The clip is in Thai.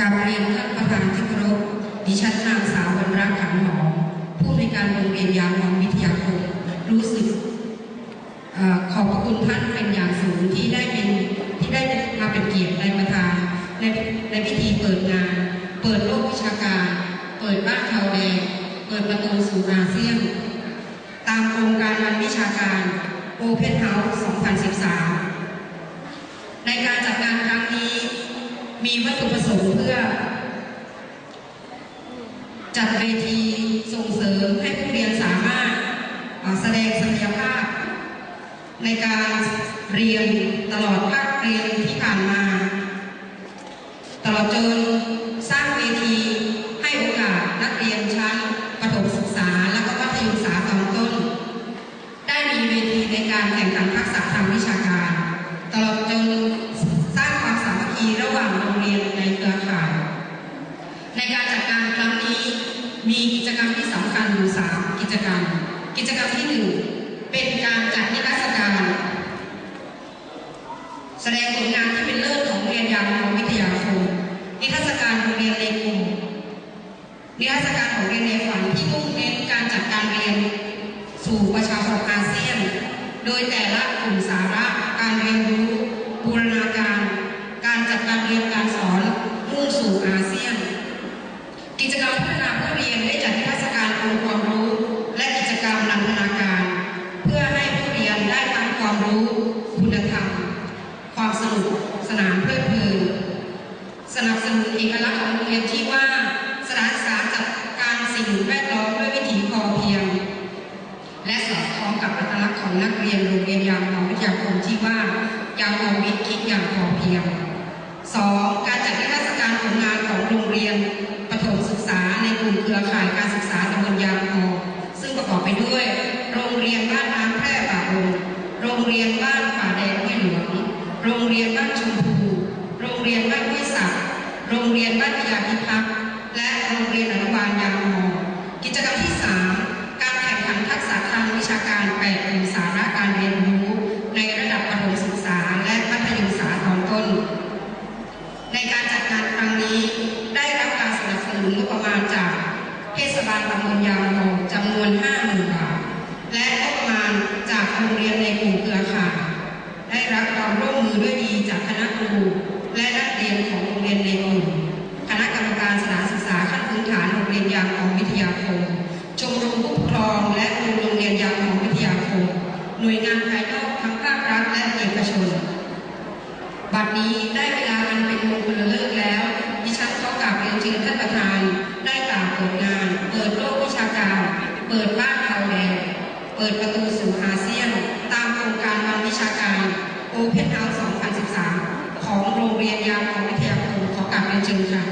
กาบเรียนท่านประธานที่เคารพดิฉันนางสาววรรณรักษ์ขันหอมผู้ในการโรงเรียนยางหอมวิทยาคมรู้สึกเอ่อขอบพระคุณท่านเป็นอย่างสูงที่ได้เป็นที่ได้มาเป็นเกียรติในประธานในในพิธีเปิดงาน เปิดโลกวิชาการ เปิดบ้านชาวแดงเปิดประตูสู่อาเซียน ตามโครงการวันวิชาการ Open House 2013 ในการจัดงานครั้งนี้ มีวัตถุประสงค์เพื่อ จัดเวทีส่งเสริมให้ผู้เรียนสามารถแสดงศักยภาพ ในการเรียนตลอดภาคเรียนที่ผ่านมา ตลอดจน การครั้งนี้มีกิจกรรมที่สำคัญอยู่สามกิจกรรม กิจกรรมที่หนึ่งเป็นการจัดนิทรรศการแสดงผลงานที่เป็นเลิศของโรงเรียนยางมวิทยาคมนิทรรศการโรงเรียนในกลุ่มนิทรรศการของเรียนในฝันที่มุ่งเน้นการจัดการเรียนสู่ประชาคมอาเซียน โดยแต่ละกลุ่มสาระการเรียนรู้บูรณาการจัดการเรียนการสอนมุ่งสู่อาเซียน กิจกรรมพัฒนาผู้เรียนได้จัดนิทรรศการองค์ความรู้ และกิจกรรมนันทนาการ เพื่อให้ผู้เรียนได้ทั้งความรู้ คุณธรรม ความสนุกสนานเพลิดเพลินสนับสนุนเอกลักษณ์ของโรงเรียนที่ว่าสถานศึกษาจัดการสิ่งแวดล้อมด้วยวิถีพอเพียง และสอดคล้องกับอัตลักษณ์ของนักเรียนโรงเรียนยางของวิทยาคมที่ว่ายางมองวิทย์คิดอย่างพอเพียง 2. การจัดนิทรรศการผลงานของโรงเรียน เรียนบ้านป่าแดงห้วยหลวง โรงเรียนบ้านชมพู โรงเรียนบ้านห้วยสักโรงเรียนบ้านพยาพิทักษ์และโรงเรียนอนุบาลยางทองกิจกรรมที่ 3 การแข่งขันทักษะทางวิชาการ8กลุ่มสาระการเรียนรู้ในระดับประถมศึกษาและมัธยมศึกษาตอนต้น ในการจัดงานครั้งนี้ได้รับการสนับสนุนงบประมาณจากเทศบาลตำบลยางทองจำนวน 5 เครือข่ายได้รับความร่วมมือด้วยดีจากคณะครู และนักเรียนของโรงเรียนในกลุ่มคณะกรรมการสถานศึกษาขั้นพื้นฐานโรงเรียนยางทองวิทยาคมชมรมผู้ปกครอง และครูโรงเรียนยางทองวิทยาคม หน่วยงานภายนอกทั้งภาครัฐและเอกชน บัดนี้ได้เวลาอันเป็นมงคลเลิกแล้ว ดิฉันขอกราบเรียนเชิญท่านประธานได้กล่าวเปิดงาน เปิดโลกวิชาการ เปิดบ้านเขาแดงเปิดประตูสู่อาเซียน การ Open House 2013 ของโรงเรียนยางของวิทยาคมขอกราบเรียนเชิญค่ะ